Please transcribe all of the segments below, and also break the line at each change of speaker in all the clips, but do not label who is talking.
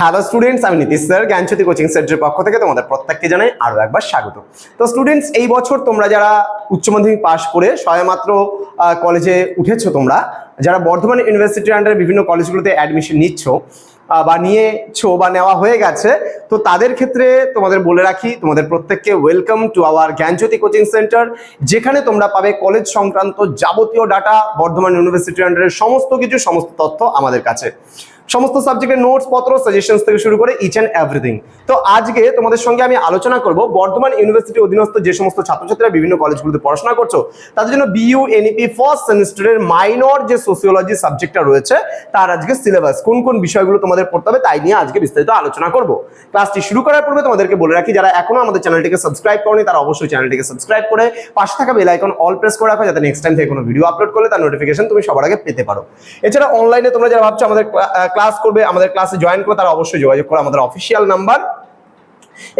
Hello students আমি Nitish sir জ্ঞানজ্যোতি coaching সেন্টারের পক্ষ থেকে তোমাদের প্রত্যেককে জানাই আরও একবার স্বাগত। তো স্টুডেন্টস এই বছর তোমরা যারা উচ্চ মাধ্যমিক পাশ করে সবেমাত্র কলেজে উঠেছো তোমরা, যারা বর্ধমান ইউনিভার্সিটির আন্ডারে বিভিন্ন কলেজগুলোতে অ্যাডমিশন নিচ্ছ বা নিয়েছো বা নেওয়া হয়ে গেছে, তো তাদের ক্ষেত্রে তোমাদের বলে রাখি, তোমাদের প্রত্যেককে welcome to our Gyanjyoti coaching centre যেখানে তোমরা পাবে কলেজ সংক্রান্ত যাবতীয় ডাটা বর্ধমান ইউনিভার্সিটির আন্ডারের সমস্ত কিছু, সমস্ত তথ্য আমাদের কাছে। সমস্ত সাবজেক্টের নোটস পত্র সাজেশনস থেকে শুরু করে ইচ অ্যান্ড এভরিথিং তো আজকে তোমাদের সঙ্গে আমি আলোচনা করব বর্ধমান ইউনিভার্সিটি অধীনস্থ যে সমস্ত ছাত্রছাত্রীরা বিভিন্ন কলেজগুলোতে পড়াশোনা করছ, তাদের জন্য বিইউ এনইপি ফার্স্ট সেমিস্টারের মাইনর যে সোসিওলজি সাবজেক্টটা রয়েছে, তার আজকে সিলেবাস কোন কোন বিষয়গুলো তোমাদের পড়তে হবে তাই নিয়ে আজকে বিস্তারিত আলোচনা করব। ক্লাসটি শুরু করার পূর্বে তোমাদেরকে বলে রাখি, যারা এখনও আমাদের চ্যানেলটিকে সাবস্ক্রাইব করনি, তারা অবশ্যই চ্যানেলটিকে সাবস্ক্রাইব করে পাশে থাকা বেল আইকন অল প্রেস করে রাখো, যাতে নেক্সট টাইম থেকে কোনো ভিডিও আপলোড করলে তার নোটিফিকেশন তুমি সবার আগে পেতে পারো। এছাড়া অনলাইনে তোমরা যারা ভাবছ আমাদের ক্লাস করবে আমাদের ক্লাসে জয়েন করবে তারা অবশ্যই যোগাযোগ করো আমাদের অফিসিয়াল নাম্বার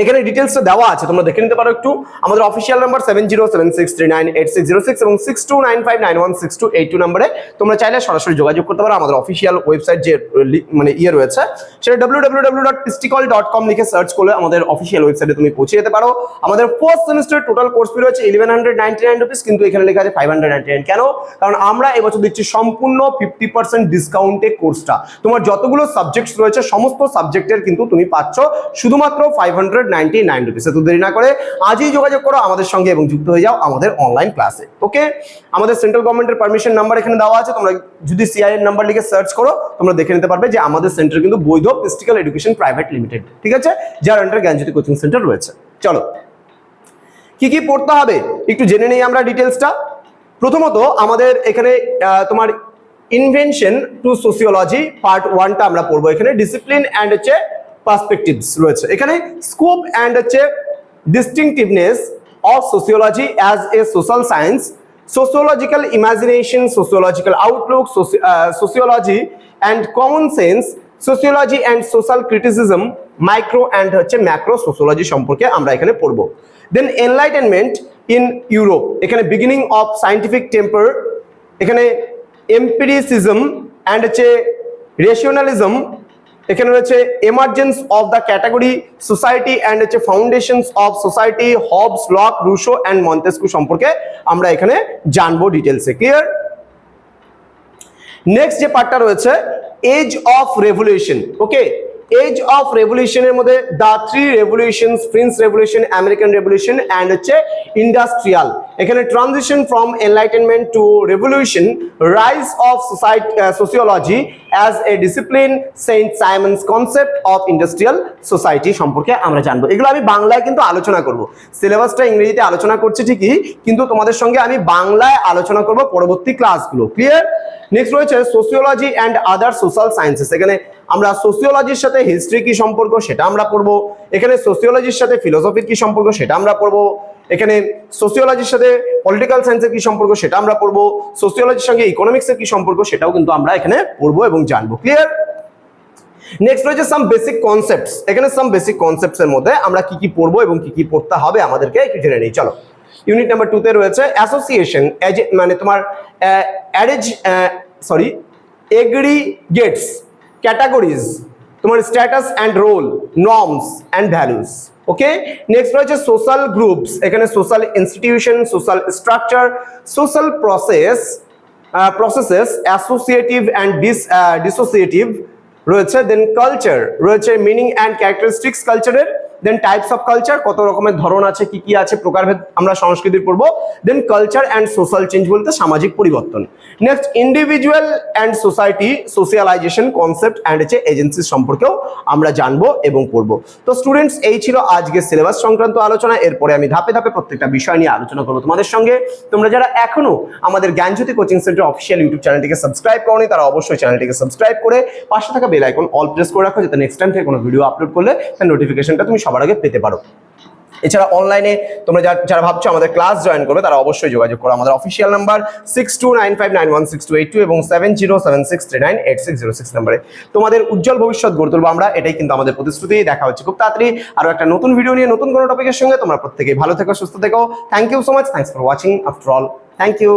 এখানে ডিটেলসটা দেওয়া আছে, তোমরা দেখে নিতে পারো একটু। আমাদের official number seven zero seven six three nine eight six zero six এবং six two nine five nine one six two eight two নাম্বারে তোমরা চাইলে সরাসরি যোগাযোগ করতে পারো। আমাদের অফিসিয়াল ওয়েবসাইট যে মানে ইয়ে রয়েছে, সেটা ডাব্লিউ ডাব্লিউ ডাব্লিউ ডট পিস্টিকল ডট কম লিখে সার্চ করলে আমাদের অফিসিয়াল ওয়েবসাইটে তুমি পৌঁছে যেতে পারো। আমাদের first semester total course fee রয়েছে eleven hundred ninety nine rupees কিন্তু এখানে লেখা আছে ফাইভ হান্ড্রেড নাইনটি নাইন কেন? কারণ আমরা এবছর দিচ্ছি সম্পূর্ণ ফিফটি পার্সেন্ট ডিসকাউন্টে কোর্সটা তোমার যতগুলো সাবজেক্টস রয়েছে, সমস্ত সাবজেক্টের কিন্তু তুমি পাচ্ছ শুধুমাত্র five hundred ninety nine rupees দেরি না করে আজই যোগাযোগ করো আমাদের সঙ্গে এবং যুক্ত হয়ে যাও আমাদের অনলাইন ক্লাসে ওকে আমাদের সেন্ট্রাল গভর্নমেন্টের পারমিশন নাম্বার এখানে দেওয়া আছে। তোমরা যদি সিআইএন নাম্বার লিখে সার্চ করো, তোমরা দেখে নিতে পারবে যে আমাদের সেন্টার কিন্তু বৈধ পিস্টিক্যাল এডুকেশন প্রাইভেট লিমিটেড ঠিক আছে? যার আন্ডার জ্ঞানজ্যোতি কোচিং সেন্টার রয়েছে। চলো। কি কি পড়তে হবে? একটু জেনে নেই আমরা ডিটেলসটা প্রথমত আমাদের এখানে তোমার ইনভেনশন টু সোসিওলজি পার্ট ওয়ানটা আমরা পড়ব এখানে। ডিসিপ্লিন অ্যান্ড হচ্ছে পার্সপেক্টিভস রয়েছে। এখানে স্কোপ অ্যান্ড হচ্ছে distinctiveness of sociology as a social science sociological outlook, soci- uh, sociology and common sense, sociology and social criticism, micro and হচ্ছে ম্যাক্রো সোসিওলজি সম্পর্কে আমরা এখানে পড়ব। দেন এনলাইটেনমেন্ট ইন ইউরোপ এখানে বিগিনিং অফ সাইন্টিফিক টেম্পার এখানে empiricism and হচ্ছে rationalism এখানে রয়েছে emergence of the category society and হচ্ছে foundations of society Hobbes Locke Rousseau and Montesquieu সম্পর্কে আমরা এখানে জানব ডিটেলসে ক্লিয়ার নেক্সট যে পার্টটা রয়েছে age of revolution okay age of রেভলিউশনের মধ্যে the three revolution French revolution American revolution and হচ্ছে ইন্ডাস্ট্রিয়াল এখানে transition from enlightenment to revolution rise of society sociology as a discipline Saint Simon's concept of industrial society সম্পর্কে আমরা জানব। এগুলো আমি বাংলায় কিন্তু আলোচনা করব। সিলেবাসটা ইংরেজিতে আলোচনা করছি ঠিকই, কিন্তু তোমাদের সঙ্গে আমি বাংলায় আলোচনা করব পরবর্তী ক্লাসগুলো ক্লিয়ার নেক্সট রয়েছে sociology and other social sciences এখানে আমরা সোসিওলজির সাথে হিস্ট্রি কি সম্পর্ক সেটা আমরা পড়ব। এখানে সোসিওলজির সাথে ফিলোসফির কি সম্পর্ক সেটা আমরা পড়ব। এখানে সোসিওলজির সাথে পলিটিক্যাল সায়েন্সের কি সম্পর্ক সেটা আমরা পড়ব সোসিওলজির সঙ্গে ইকোনমিক্সের কি সম্পর্ক সেটাও কিন্তু আমরা এখানে পড়ব এবং জানব ক্লিয়ার নেক্সট রয়েছে সাম বেসিক কনসেপ্টস এখানে সাম বেসিক কনসেপ্টস এর মধ্যে আমরা কি কি পড়ব এবং কি কি পড়তে হবে আমাদেরকে একটু জেনে নিই, চলো। ইউনিট নাম্বার টুতে রয়েছে অ্যাসোসিয়েশন মানে তোমার অ্যারেজ সরি এগ্রিগেটস ক্যাটাগরিজ তোমার status and role norms and values okay next রয়েছে সোশ্যাল গ্রুপস এখানে social institution social structure social process processes associative and dis dissociative রয়েছে দেন কালচার রয়েছে মিনিং অ্যান্ড ক্যারেক্টারিস্টিক্স কালচারের then types of culture কত রকমের ধরন আছে, কি কি আছে, প্রকারভেদ আমরা সংস্কৃতির পড়ব। Then culture and social change বলতে সামাজিক পরিবর্তন। Next individual and society socialisation concept and হচ্ছে এজেন্সি সম্পর্কেও আমরা জানব এবং পড়ব। তো স্টুডেন্টস এই ছিল আজকে সিলেবাস সংক্রান্ত আলোচনা। এরপরে আমি ধাপে ধাপে প্রত্যেকটা বিষয় নিয়ে আলোচনা করব তোমাদের সঙ্গে। তোমরা যারা এখনও আমাদের Gyanjyoti coaching centre official YouTube চ্যানেলটিকে সাবস্ক্রাইব করনি, তারা অবশ্যই চ্যানেলটিকে সাবস্ক্রাইব করে পাশে থাকা বেল আইকন অল প্রেস করে রাখো, যাতে নেক্সট টাইম থেকে কোনো ভিডিও আপলোড করলে তার নোটিফিকেশনটা তুমি সবার আগে পেতে পারো। এছাড়া অনলাইনে তোমরা যারা ভাবছ আমাদের ক্লাস জয়েন করবে, তারা অবশ্যই যোগাযোগ করো। আমাদের official number six two nine five nine one six two eight two এবং seven zero seven six three nine eight six zero six নাম্বারে তোমাদের উজ্জ্বল ভবিষ্যৎ গড়ে তুলবো আমরা। এটাই কিন্তু আমাদের প্রতিশ্রুতি। দেখা হচ্ছে খুব তাড়াতাড়ি আরও একটা নতুন ভিডিও নিয়ে, নতুন কোনো টপিকের সঙ্গে। তোমরা প্রত্যেকেই ভালো থেকো, সুস্থ থেকো। Thank you so much thanks for watching after all thank you